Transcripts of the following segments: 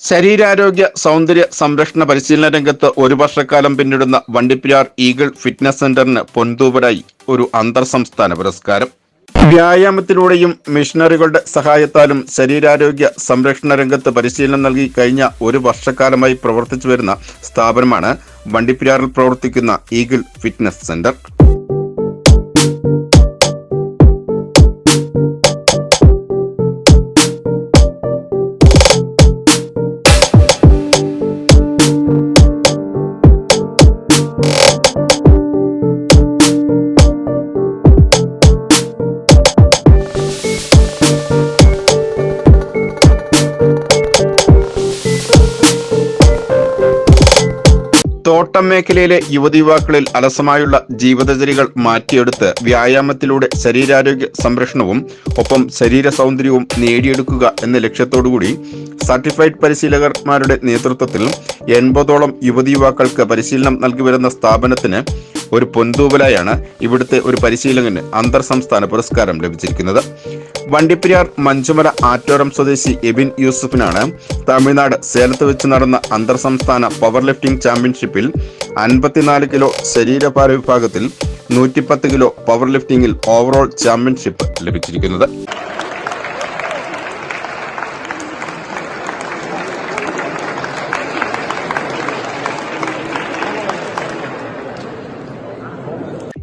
ശരീരാരോഗ്യ സൗന്ദര്യ സംരക്ഷണ പരിശീലന രംഗത്ത് ഒരു വർഷക്കാലം പിന്നിടുന്ന വണ്ടിപ്പെരിയാർ ഈഗിൾ ഫിറ്റ്നസ് സെന്ററിന് പൊൻതൂവരായി ഒരു അന്തർ സംസ്ഥാന പുരസ്കാരം. വ്യായാമത്തിലൂടെയും മിഷനറികളുടെ സഹായത്താലും ശരീരാരോഗ്യ സംരക്ഷണ രംഗത്ത് പരിശീലനം നൽകി കഴിഞ്ഞ ഒരു വർഷക്കാലമായി പ്രവർത്തിച്ചു വരുന്ന സ്ഥാപനമാണ് വണ്ടിപ്പെരിയാറിൽ പ്രവർത്തിക്കുന്ന ഈഗിൾ ഫിറ്റ്നസ് സെന്റർ. തോട്ടം മേഖലയിലെ യുവതി യുവാക്കളിൽ അലസമായുള്ള ജീവിതചര്യകൾ മാറ്റിയെടുത്ത് വ്യായാമത്തിലൂടെ ശരീരാരോഗ്യ സംരക്ഷണവും ഒപ്പം ശരീര സൗന്ദര്യവും നേടിയെടുക്കുക എന്ന ലക്ഷ്യത്തോടുകൂടി സർട്ടിഫൈഡ് പരിശീലകന്മാരുടെ നേതൃത്വത്തിൽ എൺപതോളം യുവതി യുവാക്കൾക്ക് പരിശീലനം നൽകി വരുന്ന സ്ഥാപനത്തിന് ഒരു പൊന്തൂവലായാണ് ഇവിടുത്തെ ഒരു പരിശീലകന് അന്തർ സംസ്ഥാന പുരസ്കാരം ലഭിച്ചിരിക്കുന്നത്. വണ്ടിപ്പെരിയാർ മഞ്ചുമല ആറ്റോരം സ്വദേശി എബിൻ യൂസഫിനാണ് തമിഴ്നാട് സേലത്ത് വെച്ച് നടന്ന അന്തർ സംസ്ഥാന പവർ ലിഫ്റ്റിംഗ് ചാമ്പ്യൻഷിപ്പിൽ അൻപത്തിനാല് കിലോ ശരീരഭാര വിഭാഗത്തിൽ നൂറ്റിപ്പത്ത് കിലോ പവർ ലിഫ്റ്റിംഗിൽ ഓവറോൾ ചാമ്പ്യൻഷിപ്പ് ലഭിച്ചിരിക്കുന്നത്.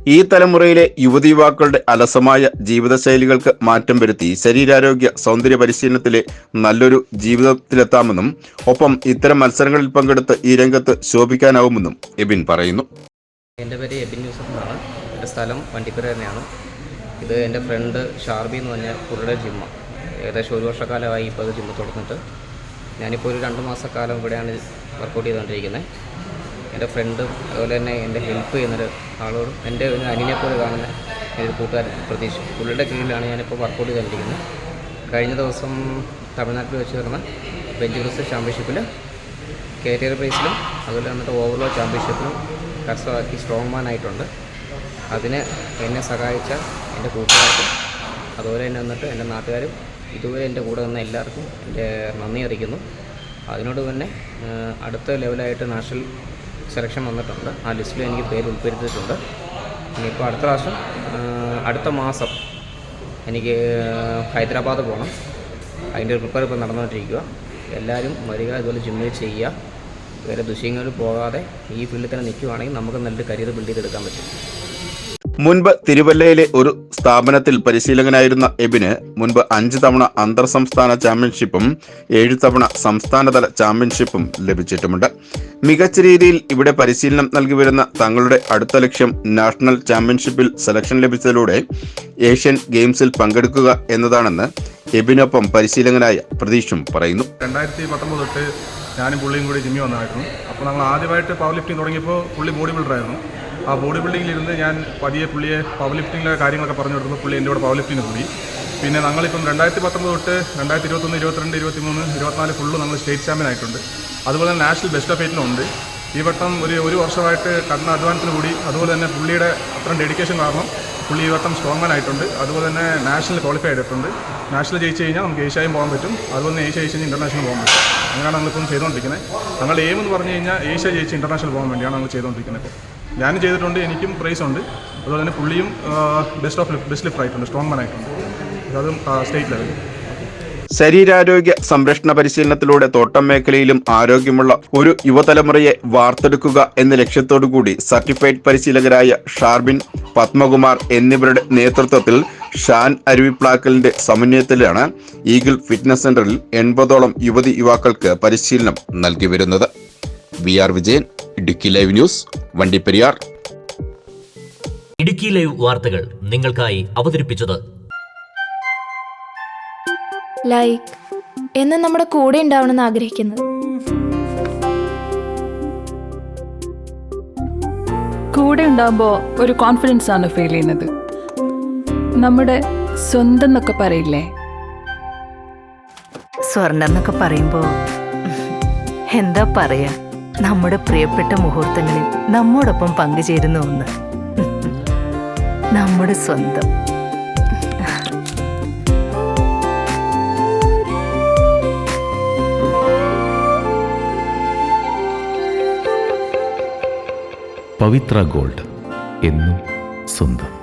ഈ തലമുറയിലെ യുവതി യുവാക്കളുടെ അലസമായ ജീവിതശൈലികൾക്ക് മാറ്റം വരുത്തി ശരീരാരോഗ്യ സൗന്ദര്യ പരിശീലനത്തിലെ നല്ലൊരു ജീവിതത്തിലെത്താമെന്നും ഒപ്പം ഇത്തരം മത്സരങ്ങളിൽ പങ്കെടുത്ത് ഈ രംഗത്ത് ശോഭിക്കാനാവുമെന്നും എബിൻ പറയുന്നു. എന്റെ പേര് എബിൻ യൂസഫ് എന്നാണ്. എന്റെ സ്ഥലം വണ്ടിപ്പുര തന്നെയാണ്. ഇത് എന്റെ ഫ്രണ്ട് ഷാർബി എന്ന് പറഞ്ഞ പുള്ളിയുടെ ജിമ്മ ഏകദേശം ഒരു വർഷക്കാലമായി ഇപ്പോൾ അത് ജിമ്മ് തുടങ്ങിയിട്ട് ഞാനിപ്പോൾ ഒരു രണ്ട് മാസക്കാലം ഇവിടെയാണ് വർക്കൗട്ട് ചെയ്തുകൊണ്ടിരിക്കുന്നത് എന്റെ ഫ്രണ്ടും അതുപോലെ തന്നെ എന്റെ ഹെൽപ്പ് ചെയ്യുന്നൊരു ആളോടും എന്റെ ഒരു അനിയനെ പോലെ കാണുന്ന ഒരു കൂട്ടുകാരൻ പ്രതീക്ഷ പുള്ളിയുടെ കീഴിലാണ് ഞാനിപ്പോൾ വർക്കൗട്ട് ചെയ്തുകൊണ്ടിരിക്കുന്നത്. കഴിഞ്ഞ ദിവസം തമിഴ്നാട്ടിൽ വെച്ച് നടന്ന ബെഞ്ച് പ്രസ് ചാമ്പ്യൻഷിപ്പിൽ കാരിയർ പ്രൈസിലും അതുപോലെ വന്നിട്ട് ഓവറോൾ ചാമ്പ്യൻഷിപ്പിലും കരസ്ഥമാക്കി സ്ട്രോങ് മാൻ ആയിട്ടുണ്ട്. അതിന് എന്നെ സഹായിച്ച എന്റെ കൂട്ടുകാർക്കും അതുപോലെ തന്നെ വന്നിട്ട് എന്റെ നാട്ടുകാരും ഇതുവരെ എന്റെ കൂടെ നിന്ന എല്ലാവർക്കും എന്റെ നന്ദി അറിയിക്കുന്നു. അതിനോട് തന്നെ അടുത്ത ലെവലായിട്ട് നാഷണൽ സെലക്ഷൻ വന്നിട്ടുണ്ട്. ആ ലിസ്റ്റിൽ എനിക്ക് പേര് ഉൾപ്പെടുത്തിയിട്ടുണ്ട്. ഇനിയിപ്പോൾ അടുത്ത പ്രാവശ്യം അടുത്ത മാസം എനിക്ക് ഹൈദരാബാദ് പോകണം. അതിന്റെ പ്രിപ്പയർ ഇപ്പോൾ നടന്നുകൊണ്ടിരിക്കുക. എല്ലാവരും വരിക ഇതുപോലെ ജിമ്മിൽ ചെയ്യുക. വേറെ ദുഷ്യങ്ങളിൽ പോകാതെ ഈ ഫീൽഡിൽ തന്നെ നിൽക്കുവാണെങ്കിൽ നമുക്ക് നല്ലൊരു കരിയർ ബിൽഡ് ചെയ്തെടുക്കാൻ പറ്റും. മുൻപ് തിരുവല്ലയിലെ ഒരു സ്ഥാപനത്തിൽ പരിശീലകനായിരുന്ന എബിന് മുൻപ് അഞ്ച് തവണ അന്തർ സംസ്ഥാന ചാമ്പ്യൻഷിപ്പും ഏഴ് തവണ സംസ്ഥാനതല ചാമ്പ്യൻഷിപ്പും ലഭിച്ചിട്ടുമുണ്ട്. മികച്ച രീതിയിൽ ഇവിടെ പരിശീലനം നൽകി വരുന്ന തങ്ങളുടെ അടുത്ത ലക്ഷ്യം നാഷണൽ ചാമ്പ്യൻഷിപ്പിൽ സെലക്ഷൻ ലഭിച്ചതിലൂടെ ഏഷ്യൻ ഗെയിംസിൽ പങ്കെടുക്കുക എന്നതാണെന്ന് എബിനൊപ്പം പരിശീലകനായ പ്രതീഷും പറയുന്നു. രണ്ടായിരത്തി പത്തൊമ്പത് തൊട്ട് ഞാനും പുള്ളിയും കൂടി ജിമ്മി വന്നായിരുന്നു അപ്പോൾ ഞങ്ങൾ ആദ്യമായിട്ട് പവർ ലിഫ്റ്റിംഗ് തുടങ്ങിയപ്പോൾ പുള്ളി ബോഡി ബിൽഡറായിരുന്നു. ആ ബോഡി ബിൽഡിങ്ങിലിരുന്ന് ഞാൻ പതിയെ പുള്ളിയെ പവർ ലിഫ്റ്റിങ്ങിലെ കാര്യങ്ങളൊക്കെ പറഞ്ഞു കൊടുത്തപ്പോൾ പുള്ളി എന്റെ കൂടെ പവർ ലിഫ്റ്റിന് കൂടി. പിന്നെ ഞങ്ങളിപ്പം രണ്ടായിരത്തി പത്തൊമ്പത് തൊട്ട് രണ്ടായിരത്തി ഇരുപത്തൊന്ന് ഇരുപത്തിരണ്ട് ഇരുപത്തിമൂന്ന് ഇരുപത്തിനാല് ഫുള്ള് നമ്മൾ സ്റ്റേറ്റ് ചാമ്പ്യൻ ആയിട്ടുണ്ട്. അതുപോലെ തന്നെ നാഷണൽ ബെസ്റ്റ് ഓഫ് എയ്റ്റിനും ഉണ്ട്. ഈ വട്ടം ഒരു ഒരു വർഷമായിട്ട് കടന്ന അധ്വാനത്തിന് കൂടി. അതുപോലെ തന്നെ പുള്ളിയുടെ അത്രയും ഡെഡിക്കേഷൻ കാരണം പുള്ളി ഈ വട്ടം സ്ട്രോങ്മാൻ ആയിട്ടുണ്ട്. അതുപോലെ തന്നെ നാഷണൽ ക്വാളിഫൈ ആയിട്ടുണ്ട് നാഷണൽ ജയിച്ച് കഴിഞ്ഞാൽ നമുക്ക് ഏഷ്യയും പോകാൻ പറ്റും. അതുപോലെ തന്നെ ഏഷ്യ ജയിച്ച് കഴിഞ്ഞാൽ ഇന്റർനാഷണൽ പോകാൻ പറ്റും. അങ്ങനെയാണ് നമ്മളിപ്പം ചെയ്തുകൊണ്ടിരിക്കുന്നത്. ഞങ്ങളുടെ എയിം എന്ന് പറഞ്ഞു കഴിഞ്ഞാൽ ഏഷ്യ ജയിച്ച് ഇന്റർനാഷണൽ പോകാൻ വേണ്ടിയാണ് നമ്മൾ ചെയ്തുകൊണ്ടിരിക്കുന്നത് ഇപ്പോൾ. ഞാനും ചെയ്തിട്ടുണ്ട് എനിക്കും പ്രൈസ് ഉണ്ട്. അതുപോലെ തന്നെ പുള്ളിയും ബെസ്റ്റ് ഓഫ് ബെസ്റ്റ് ലിഫ്റ്റ് ആയിട്ടുണ്ട് സ്ട്രോങ് മാൻ ആയിട്ടുണ്ട്. അതും സ്റ്റേറ്റ് ലെവലിൽ ശരീരാരോഗ്യ സംരക്ഷണ പരിശീലനത്തിലൂടെ തോട്ടം മേഖലയിലും ആരോഗ്യമുള്ള ഒരു യുവതലമുറയെ വാർത്തെടുക്കുക എന്ന ലക്ഷ്യത്തോടുകൂടി സർട്ടിഫൈഡ് പരിശീലകരായ ഷാർബിൻ പത്മകുമാർ എന്നിവരുടെ നേതൃത്വത്തിൽ ഷാൻ അരുവിപ്ലാക്കലിന്റെ സമന്വയത്തിലാണ് ഈഗിൾ ഫിറ്റ്നസ് സെന്ററിൽ എൺപതോളം യുവതി യുവാക്കൾക്ക് പരിശീലനം നൽകി വരുന്നത്. V R Vijayan Idukki live news Vandiperiyar Idukki live വാർത്തകൾ നിങ്ങൾക്കായി അവതരിപ്പിച്ചത് ലൈക്ക് എന്ന് നമ്മുടെ കൂടെ ഉണ്ടാവണമെന്ന് ആഗ്രഹിക്കുന്നത്. കൂടെ ഉണ്ടാകുമ്പോൾ ഒരു കോൺഫിഡൻസ് ആണ് ഫീൽ ചെയ്യുന്നത്. നമ്മുടെ സ്വന്തം എന്നൊക്കെ പറയില്ലേ? സ്വർണം എന്നൊക്കെ പറയുമ്പോൾ എന്താ പറയാ? നമ്മുടെ പ്രിയപ്പെട്ട മുഹൂർത്തങ്ങളിൽ നമ്മോടൊപ്പം പങ്കുചേരുന്ന ഒന്ന്. നമ്മുടെ സ്വന്തം. പവിത്ര ഗോൾഡ് എന്നും സ്വന്തം.